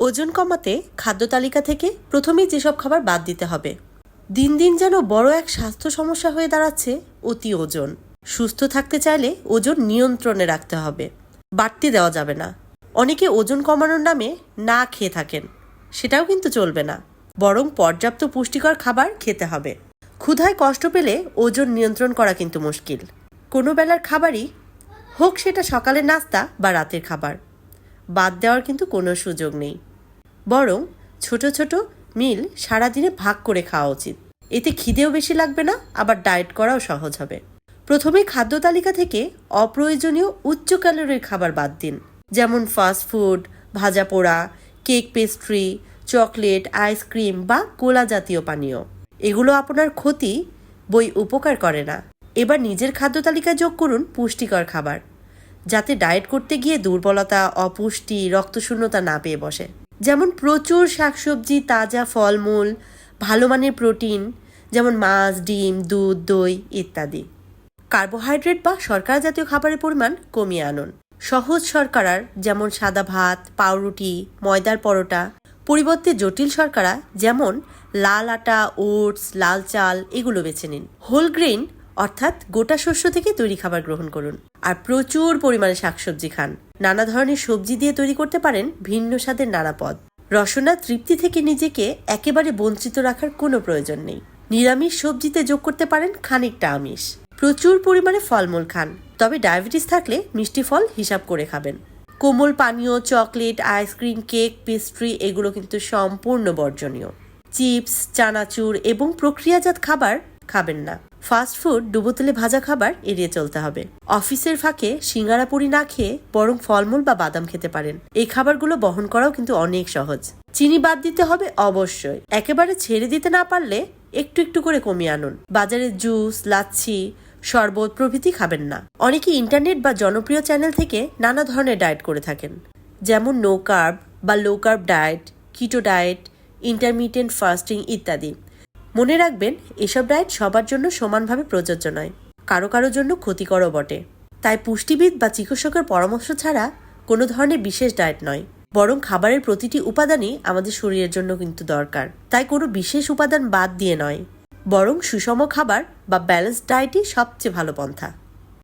ওজন কমাতে খাদ্য তালিকা থেকে প্রথমেই যেসব খাবার বাদ দিতে হবে। দিন দিন যেন বড় এক স্বাস্থ্য সমস্যা হয়ে দাঁড়াচ্ছে অতি ওজন। সুস্থ থাকতে চাইলে ওজন নিয়ন্ত্রণে রাখতে হবে। বাড়তি দেওয়া যাবে না। অনেকে ওজন কমানোর নামে না খেয়ে থাকেন। সেটাও কিন্তু চলবে না। বরং পর্যাপ্ত পুষ্টিকর খাবার খেতে হবে। ক্ষুধায় কষ্ট পেলে ওজন নিয়ন্ত্রণ করা কিন্তু মুশকিল। কোনো বেলার খাবারই হোক সেটা সকালের নাস্তা বা রাতের খাবার। বাদ দেওয়ার কিন্তু কোনো সুযোগ নেই। বরং ছোট ছোট মিল সারাদিনে ভাগ করে খাওয়া উচিত। এতে খিদেও বেশি লাগবে না, আবার ডায়েট করাও সহজ হবে। প্রথমে খাদ্য তালিকা থেকে অপ্রয়োজনীয় উচ্চ ক্যালোরির খাবার বাদ দিন। যেমন ফাস্ট ফুড ভাজা পোড়া কেক পেস্ট্রি চকলেট আইসক্রিম বা কোলা জাতীয় পানীয়। এগুলো আপনার ক্ষতি বই উপকার করে না। এবার নিজের খাদ্য তালিকায় যোগ করুন পুষ্টিকর খাবার। যাতে ডায়েট করতে গিয়ে দুর্বলতা, অপুষ্টি, রক্তশূন্যতা না পেয়ে বসে। যেমন প্রচুর শাকসবজি, তাজা ফলমূল, ভালো মানের প্রোটিন, যেমন মাছ, ডিম, দুধ, দই ইত্যাদি। কার্বোহাইড্রেট বা শর্করা জাতীয় খাবারের পরিমাণ কমিয়ে আনুন। সহজ শর্করার যেমন সাদা ভাত, পাউরুটি, ময়দার পরোটা, পরিবর্তে জটিল শর্করা যেমন লাল আটা, ওটস, লাল চাল, এগুলো বেছে নিন। হোল গ্রেইন অর্থাৎ গোটা শস্য থেকে তৈরি খাবার গ্রহণ করুন। আর প্রচুর পরিমাণে শাকসবজি খান। নানা ধরনের সবজি দিয়ে তৈরি করতে পারেন ভিন্ন স্বাদের নানা পদ। রসনা তৃপ্তি থেকে নিজেকে একেবারে বঞ্চিত রাখার কোনো প্রয়োজন নেই। নিরামিষ সবজিতে যোগ করতে পারেন খানিকটা আমিষ। প্রচুর পরিমাণে ফলমূল খান। তবে ডায়াবেটিস থাকলে মিষ্টি ফল হিসাব করে খাবেন। কোমল পানীয়, চকলেট, আইসক্রিম, কেক, পেস্ট্রি এগুলো কিন্তু সম্পূর্ণ বর্জনীয়। চিপস, চানাচুর এবং প্রক্রিয়াজাত খাবার খাবেন না। ফাস্ট ফুড ডুবো তেলে ভাজা খাবার এড়িয়ে চলতে হবে। অফিসের ফাঁকে সিঙ্গারা পুরি না খেয়ে বরং ফলমূল বা বাদাম খেতে পারেন। এই খাবারগুলো বহন করাও কিন্তু অনেক সহজ। চিনি বাদ দিতে হবে অবশ্যই। একেবারে ছেড়ে দিতে না পারলে একটু একটু করে কমিয়ে আনুন। বাজারে জুস, লাচ্ছি, শরবত প্রভৃতি খাবেন না। অনেকে ইন্টারনেট বা জনপ্রিয় চ্যানেল থেকে নানা ধরনের ডায়েট করে থাকেন। যেমন নো কার্ব বা low carb diet, keto diet, intermediate fasting ইত্যাদি। মনে রাখবেন, এসব ডায়েট সবার জন্য সমানভাবে প্রযোজ্য নয়। কারও কারও জন্য ক্ষতিকরও বটে। তাই পুষ্টিবিদ বা চিকিৎসকের পরামর্শ ছাড়া কোনো ধরনের বিশেষ ডায়েট নয়। বরং খাবারের প্রতিটি উপাদানই আমাদের শরীরের জন্য কিন্তু দরকার। তাই কোনো বিশেষ উপাদান বাদ দিয়ে নয়। বরং সুষম খাবার বা ব্যালেন্স ডায়েটই সবচেয়ে ভালো পন্থা।